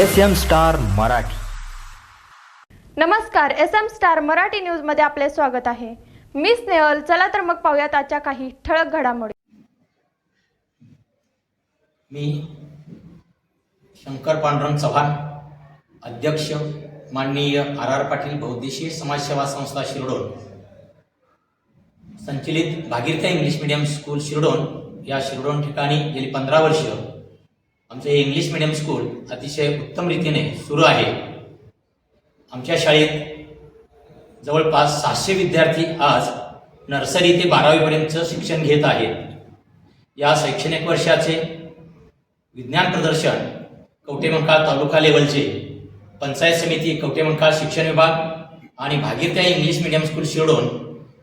S M star Marathi. नमस्कार S M star Marathi न्यूजमध्ये आपले स्वागत आहे. मी स्नेहल चला तर मग पाहूयात आजच्या काही ठळक घडामोडी. मी शंकर पांडुरंग चव्हाण अध्यक्ष माननीय आर आर पाटील बहुद्देशीय समाजसेवा संस्था शिरडोन संचलित Bhagirathi English medium school Shirdon या शिरडोन ठिकाणी गेली पंधरा वर्ष आमचे हे इंग्लिश मिडियम स्कूल अतिशय उत्तम रीतीने सुरू आहे. आमच्या शाळेत जवळपास सहाशे विद्यार्थी आज नर्सरी ते बारावीपर्यंतचं शिक्षण घेत आहेत. या शैक्षणिक वर्षाचे विज्ञान प्रदर्शन कवटेमंकाळ तालुका लेवलचे पंचायत समिती कवटेमंकाळ शिक्षण विभाग आणि Bhagirathya English medium school Shirdon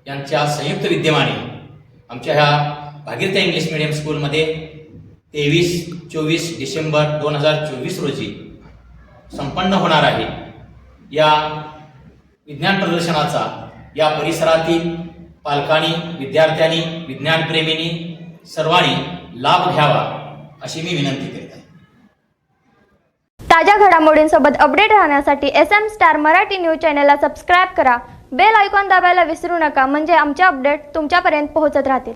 यांच्या संयुक्त विद्यमाने आमच्या ह्या भागीरथ्या इंग्लिश मिडियम स्कूलमध्ये तेवीस चोवीस डिसेंबर दोन हजार चोवीस रोजी संपन्न होणार आहे. या विज्ञान प्रदर्शनाचा या परिसरातील पालकांनी विद्यार्थ्यांनी विज्ञानप्रेमींनी सर्वांनी लाभ घ्यावा अशी मी विनंती करते ताज्या घडामोडींसोबत अपडेट राहण्यासाठी S M star Marathi news चॅनलला सबस्क्राईब करा. बेल आयकॉन दाबायला विसरू नका. म्हणजे आमचे अपडेट तुमच्यापर्यंत पोहोचत राहतील.